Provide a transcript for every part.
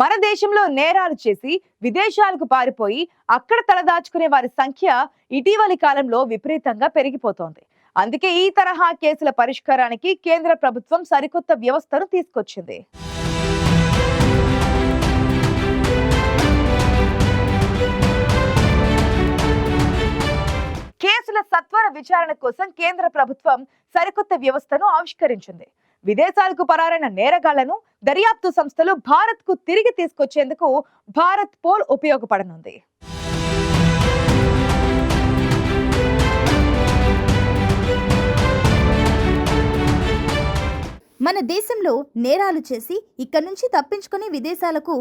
మన దేశంలో నేరాలు చేసి విదేశాలకు పారిపోయి అక్కడ తలదాచుకునే వారి సంఖ్య ఇటీవలి కాలంలో విపరీతంగా పెరిగిపోతోంది. అందుకే ఈ తరహా కేసుల పరిష్కారానికి కేంద్ర ప్రభుత్వం సరికొత్త వ్యవస్థను తీసుకొచ్చింది. కేసుల సత్వర విచారణ కోసం కేంద్ర ప్రభుత్వం సరికొత్త వ్యవస్థను ఆవిష్కరించింది. విదేశాలకు పరారైన నేరగాళ్ళను దర్యాప్తు సంస్థలు భారత్కు తిరిగి తీసుకొచ్చేందుకు భారత్ పోల్ ఉపయోగపడనుంది. మన దేశంలో నేరాలు చేసి ఇక్కడి నుంచి తప్పించుకొని విదేశాలకు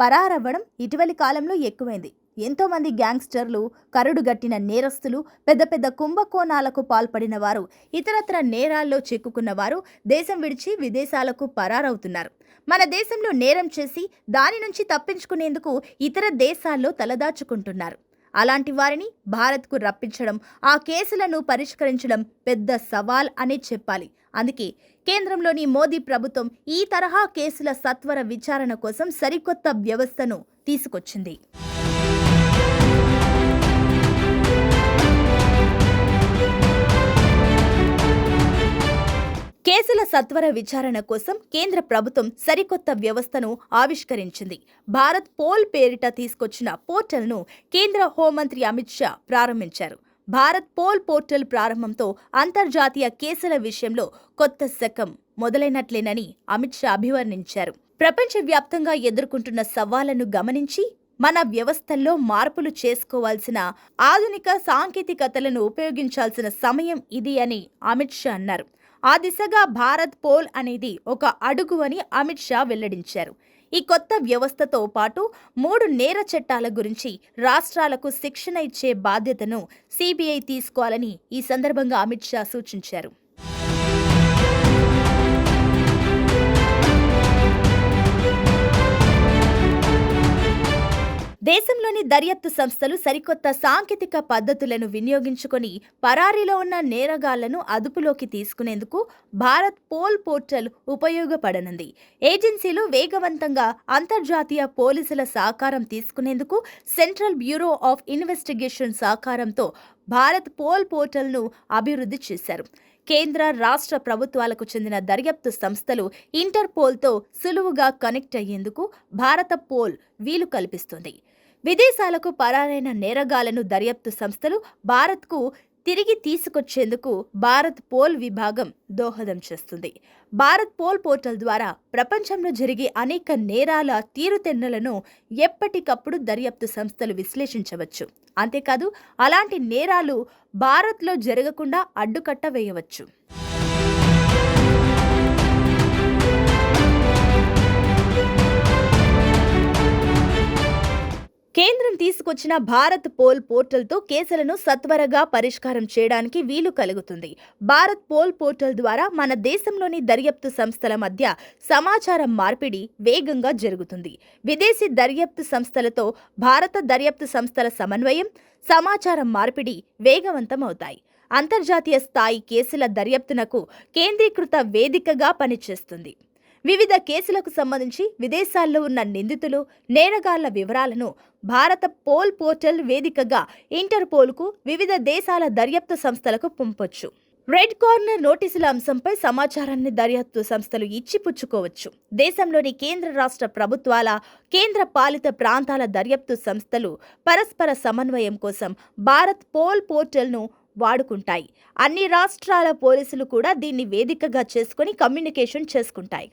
పరారవ్వడం ఇటీవలి కాలంలో ఎక్కువైంది. ఎంతోమంది గ్యాంగ్స్టర్లు కరుడుగట్టిన నేరస్తులు పెద్ద పెద్ద కుంభకోణాలకు పాల్పడిన వారు ఇతరత్ర నేరాల్లో చిక్కుకున్న వారు దేశం విడిచి విదేశాలకు పరారవుతున్నారు. మన దేశంలో నేరం చేసి దాని నుంచి తప్పించుకునేందుకు ఇతర దేశాల్లో తలదాచుకుంటున్నారు. అలాంటి వారిని భారత్కు రప్పించడం ఆ కేసులను పరిష్కరించడం పెద్ద సవాల్ అనే చెప్పాలి. అందుకే కేంద్రంలోని మోదీ ప్రభుత్వం ఈ తరహా కేసుల సత్వర విచారణ కోసం సరికొత్త వ్యవస్థను తీసుకొచ్చింది. సత్వర విచారణ కోసం కేంద్ర ప్రభుత్వం సరికొత్త వ్యవస్థను ఆవిష్కరించింది. భారత్ పోల్ పేరిట తీసుకొచ్చిన పోర్టల్ను కేంద్ర హోంమంత్రి అమిత్ షా ప్రారంభించారు. భారత్ పోల్ పోర్టల్ ప్రారంభంతో అంతర్జాతీయ కేసుల విషయంలో కొత్త శకం మొదలైనట్లేనని అమిత్ షా అభివర్ణించారు. ప్రపంచవ్యాప్తంగా ఎదుర్కొంటున్న సవాళ్ళను గమనించి మన వ్యవస్థల్లో మార్పులు చేసుకోవాల్సిన ఆధునిక సాంకేతికతలను ఉపయోగించాల్సిన సమయం ఇది అని అమిత్ షా అన్నారు. ఆ దిశగా భారత్ పోల్ అనేది ఒక అడుగు అని అమిత్ షా వెల్లడించారు. ఈ కొత్త వ్యవస్థతో పాటు మూడు నేర చట్టాల గురించి రాష్ట్రాలకు శిక్షణ ఇచ్చే బాధ్యతను సిబిఐ తీసుకోవాలని ఈ సందర్భంగా అమిత్ షా సూచించారు. దేశంలోని దర్యాప్తు సంస్థలు సరికొత్త సాంకేతిక పద్ధతులను వినియోగించుకొని పరారీలో ఉన్న నేరగాళ్ళను అదుపులోకి తీసుకునేందుకు భారత్ పోల్ పోర్టల్ ఉపయోగపడనుంది. ఏజెన్సీలు వేగవంతంగా అంతర్జాతీయ పోలీసుల సహకారం తీసుకునేందుకు సెంట్రల్ బ్యూరో ఆఫ్ ఇన్వెస్టిగేషన్ సహకారంతో భారత్ పోల్ పోర్టల్ను అభివృద్ధి చేశారు. కేంద్ర రాష్ట్ర ప్రభుత్వాలకు చెందిన దర్యాప్తు సంస్థలు ఇంటర్పోల్తో సులువుగా కనెక్ట్ అయ్యేందుకు భారత పోల్ వీలు కల్పిస్తుంది. విదేశాలకు పరారైన నేరగాళ్ళను దర్యాప్తు సంస్థలు భారత్కు తిరిగి తీసుకొచ్చేందుకు భారత్ పోల్ విభాగం దోహదం చేస్తుంది. భారత్ పోల్ పోర్టల్ ద్వారా ప్రపంచంలో జరిగే అనేక నేరాల తీరుతెన్నులను ఎప్పటికప్పుడు దర్యాప్తు సంస్థలు విశ్లేషించవచ్చు. అంతేకాదు అలాంటి నేరాలు భారత్లో జరగకుండా అడ్డుకట్ట వేయవచ్చు. తీసుకొచ్చిన భారత్ పోల్ పోర్టల్తో కేసులను సత్వరగా పరిష్కారం చేయడానికి వీలు కలుగుతుంది. భారత్ పోల్ పోర్టల్ ద్వారా మన దేశంలోని దర్యాప్తు సంస్థల మధ్య సమాచార మార్పిడి వేగంగా జరుగుతుంది. విదేశీ దర్యాప్తు సంస్థలతో భారత దర్యాప్తు సంస్థల సమన్వయం సమాచార మార్పిడి వేగవంతం అవుతాయి అంతర్జాతీయ స్థాయి కేసుల దర్యాప్తునకు కేంద్రీకృత వేదికగా పనిచేస్తుంది. వివిధ కేసులకు సంబంధించి విదేశాల్లో ఉన్న నిందితులు నేరగాళ్ళ వివరాలను భారత పోల్ పోర్టల్ వేదికగా ఇంటర్పోల్కు వివిధ దేశాల దర్యాప్తు సంస్థలకు పంపొచ్చు. రెడ్ కార్నర్ నోటీసుల అంశంపై సమాచారాన్ని దర్యాప్తు సంస్థలు ఇచ్చిపుచ్చుకోవచ్చు. దేశంలోని కేంద్ర రాష్ట్ర ప్రభుత్వాల కేంద్ర పాలిత ప్రాంతాల దర్యాప్తు సంస్థలు పరస్పర సమన్వయం కోసం భారత్ పోల్ పోర్టల్ను వాడుకుంటాయి. అన్ని రాష్ట్రాల పోలీసులు కూడా దీన్ని వేదికగా చేసుకుని కమ్యూనికేషన్ చేసుకుంటాయి.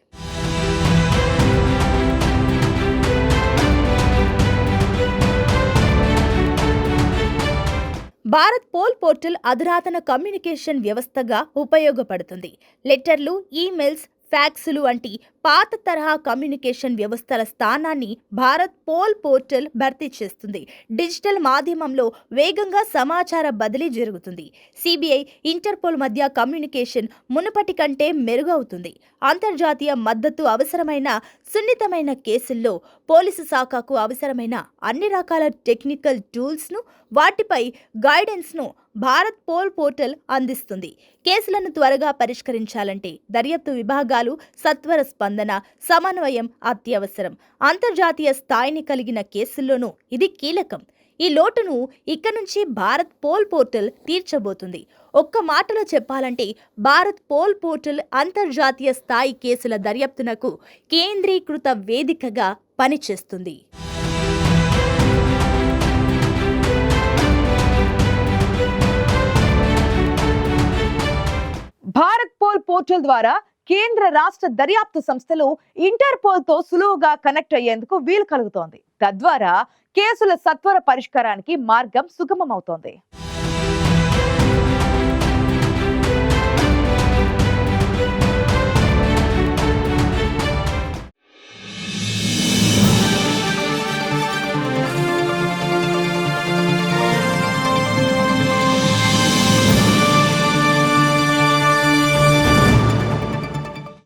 భారత్ పోల్ పోర్టల్ అధునాతన కమ్యూనికేషన్ వ్యవస్థగా ఉపయోగపడుతుంది. లెటర్లు ఈమెయిల్స్ ఫ్యాక్సులు వంటి పాత తరహా కమ్యూనికేషన్ వ్యవస్థల స్థానాన్ని భారత్ పోల్ పోర్టల్ భర్తీ చేస్తుంది. డిజిటల్ మాధ్యమంలో వేగంగా సమాచార బదిలీ జరుగుతుంది. సిబిఐ ఇంటర్పోల్ మధ్య కమ్యూనికేషన్ మునుపటి కంటే మెరుగవుతుంది. అంతర్జాతీయ మద్దతు అవసరమైన సున్నితమైన కేసుల్లో పోలీసు శాఖకు అవసరమైన అన్ని రకాల టెక్నికల్ టూల్స్ను వాటిపై గైడెన్స్ను భారత్ పోల్ పోర్టల్ అందిస్తుంది. కేసులను త్వరగా పరిష్కరించాలంటే దర్యాప్తు విభాగాలు సత్వర స్పందన సమన్వయం అత్యవసరం. అంతర్జాతీయ స్థాయిని కలిగిన కేసుల్లోనూ ఇది కీలకం. ఈ లోటును ఇక నుంచి భారత్ పోల్ పోర్టల్ తీర్చబోతుంది. ఒక్క మాటలో చెప్పాలంటే భారత్ పోల్ పోర్టల్ అంతర్జాతీయ స్థాయి కేసుల దర్యాప్తునకు కేంద్రీకృత వేదికగా పనిచేస్తుంది. పోర్టల్ ద్వారా కేంద్ర రాష్ట్ర దర్యాప్తు సంస్థలు ఇంటర్పోల్తో సులువుగా కనెక్ట్ అయ్యేందుకు వీలు కలుగుతోంది. తద్వారా కేసుల సత్వర పరిష్కారానికి మార్గం సుగమమవుతోంది.